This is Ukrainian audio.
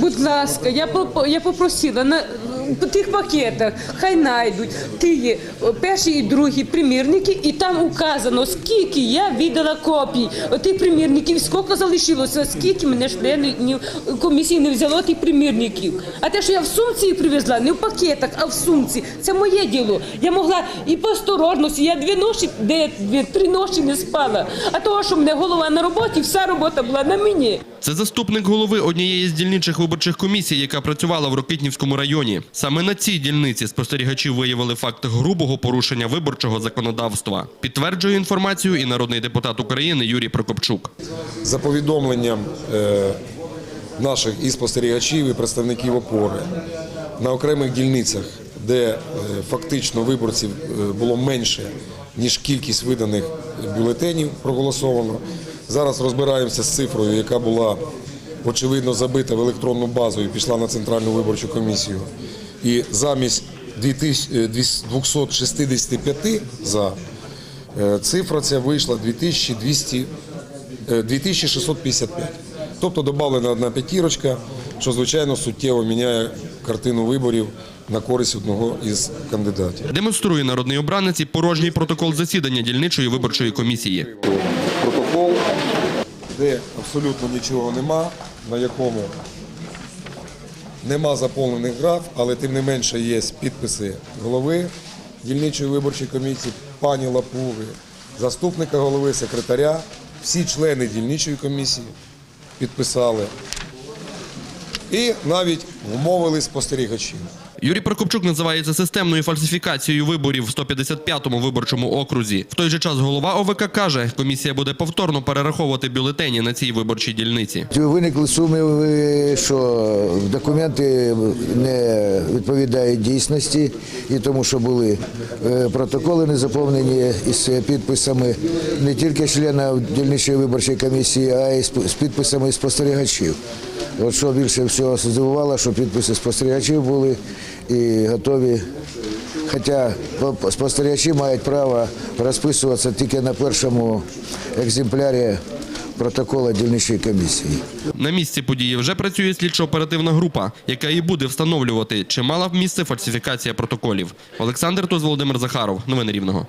Будь ласка, я поп- я попросила на в тих пакетах, хай знайдуть о, перші і другі примірники, і там указано, скільки я віддала копій отих примірників, скільки залишилося, скільки мене членів комісії не взяло тих примірників. А те, що я в сумці привезла, не в пакетах, а в сумці, це моє діло. Я могла і по я дві ночі, де дві, три ночі не спала. А того, що в мене голова на роботі, вся робота була на мені. Це заступник голови однієї з дільничих виборчих комісій, яка працювала в Рокитнівському районі. Саме на цій дільниці спостерігачі виявили факт грубого порушення виборчого законодавства. Підтверджує інформацію і народний депутат України Юрій Прокопчук. За повідомленням е, наших і спостерігачів, і представників опори на окремих дільницях, де е, фактично виборців е, було менше, ніж кількість виданих бюлетенів проголосовано. Зараз розбираємося з цифрою, яка була очевидно забита в електронну базу і пішла на центральну виборчу комісію. І замість 2000, е, 265 за е, цифра ця вийшла 2200 Е, 2655. Тобто додана одна п'ятірочка, що звичайно суттєво міняє картину виборів на користь одного із кандидатів. Демонструє народний обранець і порожній протокол засідання дільничої виборчої комісії. Протокол, де абсолютно нічого нема, на якому нема заповнених граф, але тим не менше є підписи голови дільничої виборчої комісії, пані Лапуги, заступника голови, секретаря. Всі члени дільничої комісії підписали. І навіть вмовили спостерігачів. Юрій Прокопчук називає це системною фальсифікацією виборів в 155-му виборчому окрузі. В той же час голова ОВК каже, комісія буде повторно перераховувати бюлетені на цій виборчій дільниці. Виникли сумніви, що документи не відповідають дійсності, і тому, що були е, протоколи не заповнені із підписами не тільки членів дільничої виборчої комісії, а й з підписами спостерігачів. От що більше всього здивувало, що підписи спостерігачів були і готові. Хоча по- спостерігачі мають право розписуватися тільки на першому екземплярі протокола дільничої комісії. На місці події вже працює слідчо-оперативна група, яка і буде встановлювати, чи мала місце фальсифікація протоколів. Олександр Туз, Володимир Захаров. Новини Рівного.